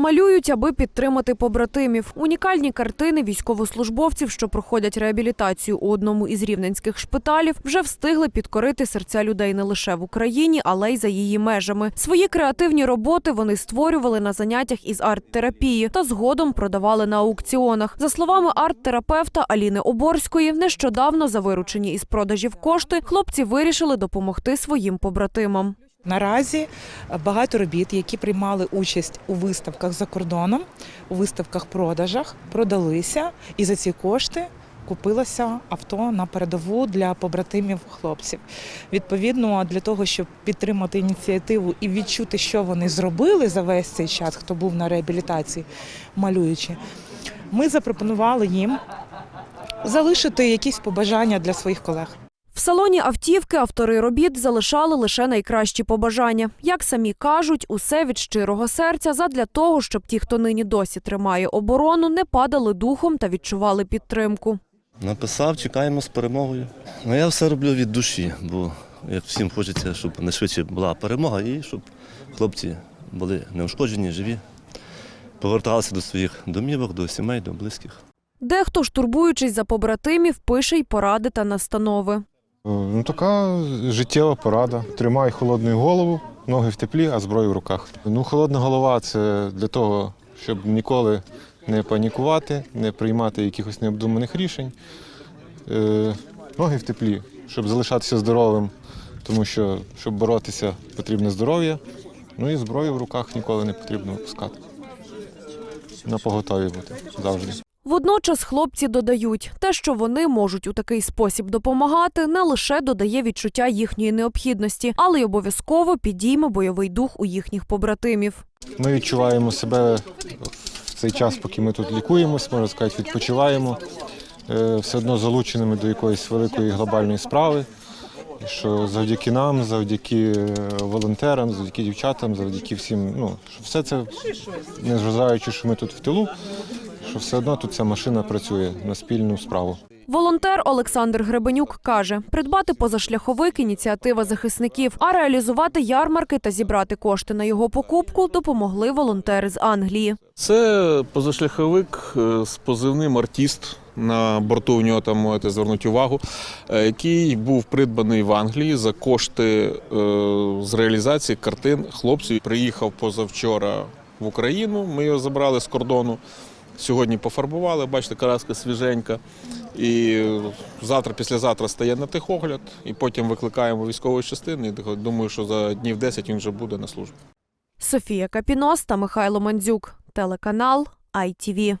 Малюють, аби підтримати побратимів. Унікальні картини військовослужбовців, що проходять реабілітацію у одному із рівненських шпиталів, вже встигли підкорити серця людей не лише в Україні, але й за її межами. Свої креативні роботи вони створювали на заняттях із арт-терапії та згодом продавали на аукціонах. За словами арт-терапевта Аліни Оборської, нещодавно за виручені із продажів кошти хлопці вирішили допомогти своїм побратимам. Наразі багато робіт, які приймали участь у виставках за кордоном, у виставках продажах, продалися, і за ці кошти купилося авто на передову для побратимів хлопців. Відповідно, для того, щоб підтримати ініціативу і відчути, що вони зробили за весь цей час, хто був на реабілітації, малюючи, ми запропонували їм залишити якісь побажання для своїх колег. В салоні автівки автори робіт залишали лише найкращі побажання. Як самі кажуть, усе від щирого серця задля того, щоб ті, хто нині досі тримає оборону, не падали духом та відчували підтримку. Написав, чекаємо з перемогою. Ну я все роблю від душі, бо як всім хочеться, щоб найшвидше була перемога і щоб хлопці були неушкоджені, живі, поверталися до своїх домівок, до сімей, до близьких. Дехто ж, турбуючись за побратимів, пише й поради та настанови. Ну, така життєва порада. Тримай холодну голову, ноги в теплі, а зброю в руках. Ну, холодна голова це для того, щоб ніколи не панікувати, не приймати якихось необдуманих рішень. Е, ноги в теплі, щоб залишатися здоровим, тому що, щоб боротися, потрібне здоров'я. Ну і зброю в руках ніколи не потрібно випускати. На поготові бути завжди. Водночас хлопці додають, те, що вони можуть у такий спосіб допомагати, не лише додає відчуття їхньої необхідності, але й обов'язково підійме бойовий дух у їхніх побратимів. Ми відчуваємо себе в цей час, поки ми тут лікуємось, можна сказати, відпочиваємо, е, все одно залученими до якоїсь великої глобальної справи. Що завдяки нам, завдяки е, волонтерам, завдяки дівчатам, завдяки всім, ну що все це, незважаючи, що ми тут в тилу, що все одно тут ця машина працює на спільну справу. Волонтер Олександр Гребенюк каже: придбати позашляховик ініціатива захисників, а реалізувати ярмарки та зібрати кошти на його покупку допомогли волонтери з Англії. Це позашляховик е, з позивним артіст. На борту в нього там можете звернути увагу, е, який був придбаний в Англії за кошти е, з реалізації картин хлопців. Приїхав позавчора в Україну. Ми його забрали з кордону. Сьогодні пофарбували, бачите, краска свіженька. І завтра, післязавтра стає на тихогляд, і потім викликаємо військової частини. І думаю, що за днів 10 він вже буде на службі. Софія Капінос та Михайло Мандзюк. Телеканал ITV.